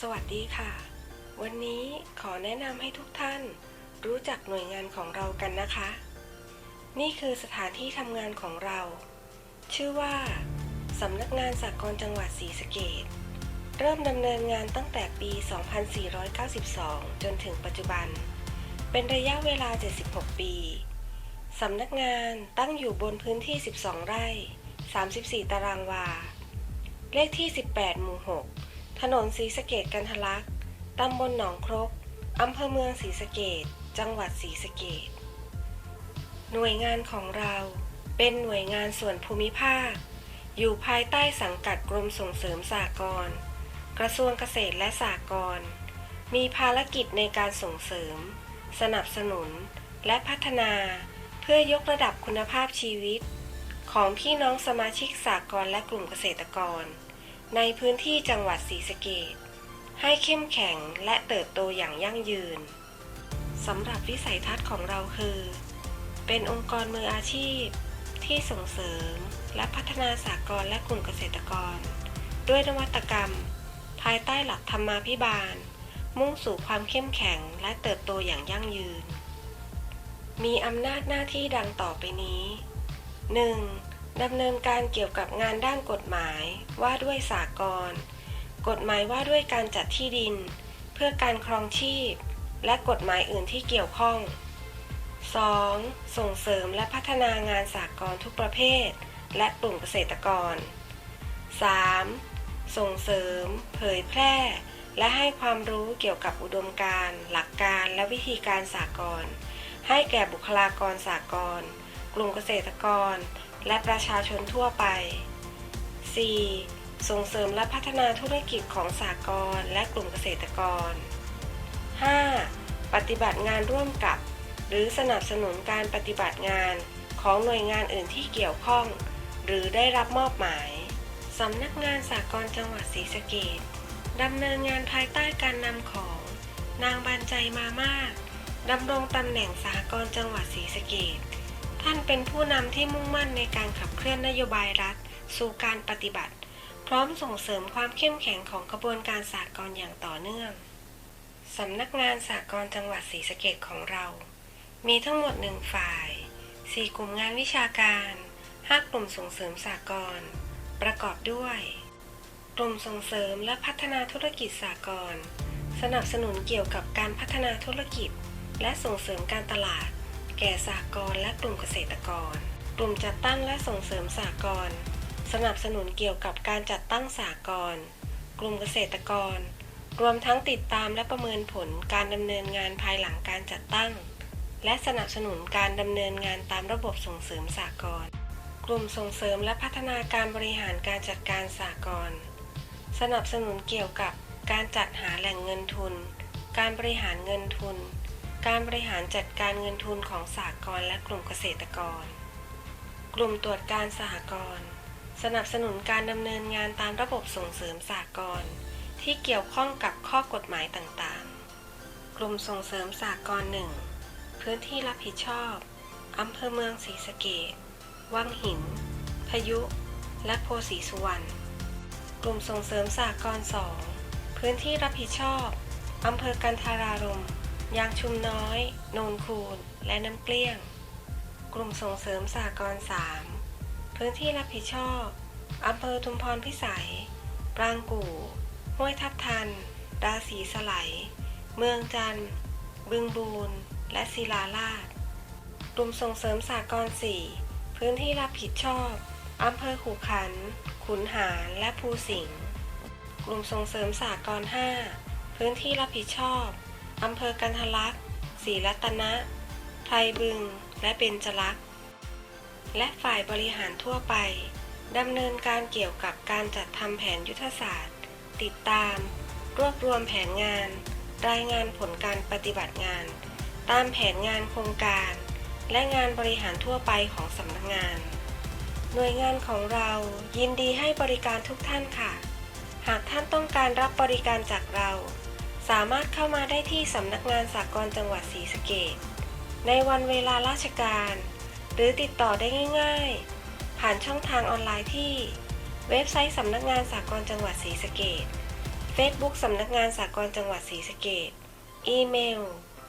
สวัสดีค่ะ วันนี้ขอแนะนำให้ทุกท่าน รู้จักหน่วยงานของเรากันนะคะ นี่คือสถานที่ทำงานของเรา ชื่อว่าสำนักงานสากลจังหวัดศรีสะเกษเริ่มดำเนินงานตั้งแต่ปี 2492 จนถึงปัจจุบัน เป็นระยะเวลา 76 ปีสำนักงานตั้งอยู่บนพื้นที่ 12 ไร่ 34 ตารางวา เลขที่ 18 หมู่ 6 นนศรีสะเกดกันทะลัก ตำบลหนองครก อำเภอเมืองศรีสะเกดจังหวัดศรีสะเกดหน่วยงานของเราเป็นหน่วยงานส่วนภูมิภาค อยู่ภายใต้สังกัดกรมส่งเสริมสากลกระทรวงเกษตรและสากลมีภารกิจในการส่งเสริม สนับสนุน และพัฒนาเพื่อยกระดับคุณภาพชีวิต ของพี่น้องสมาชิกสากลและกลุ่มเกษตรกร ในพื้นที่จังหวัดศรีสะเกษให้เข้มแข็งและเติบโตอย่างยั่งยืนสำหรับวิสัยทัศน์ของเราคือ เป็นองค์กรมืออาชีพ ที่ส่งเสริมและพัฒนาสากลและกลุ่มเกษตรกร ด้วยนวัตกรรม ภายใต้หลักธรรมาภิบาล มุ่งสู่ความเข้มแข็งและเติบโตอย่างยั่งยืน มีอำนาจหน้าที่ดังต่อไปนี้ 1. ดำเนินการเกี่ยวกับงานด้านกฎหมายว่าด้วยสากลกฎหมายว่าด้วยการจัดที่ดิน เพื่อการครองชีพ และกฎหมายอื่นที่เกี่ยวข้อง 2. ส่งเสริมและพัฒนางานสากลทุกประเภท และกลุ่มเกษตรกร 3. ส่งเสริม เผยแพร่ และให้ความรู้เกี่ยวกับอุดมการณ์ หลักการและวิธีการสากลให้แก่บุคลากรสากลกลุ่มเกษตรกร และประชาชนทั่วไป 4. ส่งเสริมและพัฒนาธุรกิจของสากลและกลุ่มเกษตรกร 5. ปฏิบัติงานร่วมกับ หรือสนับสนุนการปฏิบัติงานของหน่วยงานอื่นที่เกี่ยวข้อง หรือได้รับมอบหมาย สำนักงานสากลจังหวัดศรีสะเกษดำเนินงานภายใต้การนำของ นางบานใจมามากดำรงตำแหน่งสากลจังหวัดศรีสะเกษ ท่านเป็นผู้นำที่มุ่งมั่นในการขับเคลื่อนนโยบายรัฐ สู่การปฏิบัติ พร้อมส่งเสริมความเข้มแข็งของกระบวนการสากลอย่างต่อเนื่องสำนักงานสากลจังหวัดศรีสะเกษของเรา มีทั้งหมดหนึ่งฝ่าย 4 กลุ่มงานวิชาการ 5 กลุ่มส่งเสริมสากลประกอบด้วย กลุ่มส่งเสริมและพัฒนาธุรกิจสากลสนับสนุนเกี่ยวกับการพัฒนาธุรกิจ และส่งเสริมการตลาด แก่สากลและกลุ่มเกษตรกร กลุ่มจัดตั้งและส่งเสริมสากลสนับสนุนเกี่ยวกับการจัดตั้งสากลกลุ่มเกษตรกร รวมทั้งติดตามและประเมินผลการดำเนินงานภายหลังการจัดตั้ง และสนับสนุนการดำเนินงานตามระบบส่งเสริมสากลกลุ่มส่งเสริมและพัฒนาการบริหารการจัดการสากลสนับสนุนเกี่ยวกับการจัดหาแหล่งเงินทุน การบริหารเงินทุน การบริหารจัดการเงินทุนของสากลและกลุ่มเกษตรกร กลุ่มตรวจการสหกรณ์สนับสนุนการดำเนินงานตามระบบส่งเสริมสากลที่เกี่ยวข้องกับข้อกฎหมายต่างๆ กลุ่มส่งเสริมสากลหนึ่งพื้นที่รับผิดชอบอำเภอเมืองศรีสะเกดวังหิน พยุ และโพสีสุวรรณ กลุ่มส่งเสริมสากลสองพื้นที่รับผิดชอบอำเภอกันทารารม ยางชุมน้อย โนนคูน และน้ำเกลี้ยง กลุ่มส่งเสริมสากลสามพื้นที่รับผิดชอบอำเภอทุมพรพิสัย ปรางกู่ ห้วยทับทันดาสีสไลเมืองจันทร์ บึงบูน และศิลาลาด กลุ่มส่งเสริมสากลสี่พื้นที่รับผิดชอบอำเภอขู่ขัน ขุนหารและภูสิงห์ กลุ่มส่งเสริมสากลห้าพื้นที่รับผิดชอบ อำเภอกันทะลักศรีรัตนะ ไพรบึง และเบญจลักษ์ และฝ่ายบริหารทั่วไปดำเนินการเกี่ยวกับการจัดทำแผนยุทธศาสตร์ ติดตาม รวบรวมแผนงาน รายงานผลการปฏิบัติงาน ตามแผนงานโครงการ และงานบริหารทั่วไปของสำนักงาน หน่วยงานของเรายินดีให้บริการทุกท่านค่ะ หากท่านต้องการรับบริการจากเรา สามารถเข้ามาได้ที่สำนักงานสากลจังหวัดศรีสะเกษในวันเวลาราชการ หรือติดต่อได้ง่าย ๆ ผ่านช่องทางออนไลน์ที่ เว็บไซต์สำนักงานสากลจังหวัดศรีสะเกษ Facebook สำนักงานสากลจังหวัดศรีสะเกดอีเมล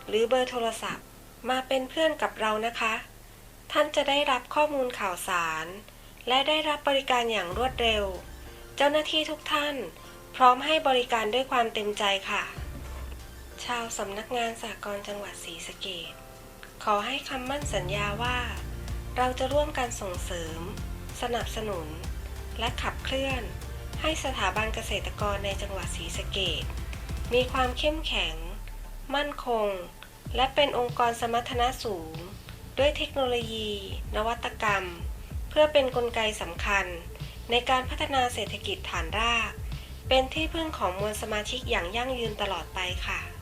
หรือเบอร์โทรศัพท์ มาเป็นเพื่อนกับเรานะคะ ท่านจะได้รับข้อมูลข่าวสาร และได้รับบริการอย่างรวดเร็ว เจ้าหน้าที่ทุกท่าน พร้อมให้บริการด้วยความเต็มใจค่ะ ชาวสำนักงานสากลจังหวัดศรีสะเกดขอให้คำมั่นสัญญาว่า เราจะร่วมกันส่งเสริม สนับสนุน และขับเคลื่อน ให้สถาบันเกษตรกรในจังหวัดศรีสะเกดมีความเข้มแข็ง มั่นคง และเป็นองค์กรสมรรถนะสูง ด้วยเทคโนโลยี นวัตกรรม เพื่อเป็นนกลไกสำคัญ ในการพัฒนาเศรษฐกิจฐานราก เป็นที่พึ่งของมวลสมาชิกอย่างยั่งยืนตลอดไปค่ะ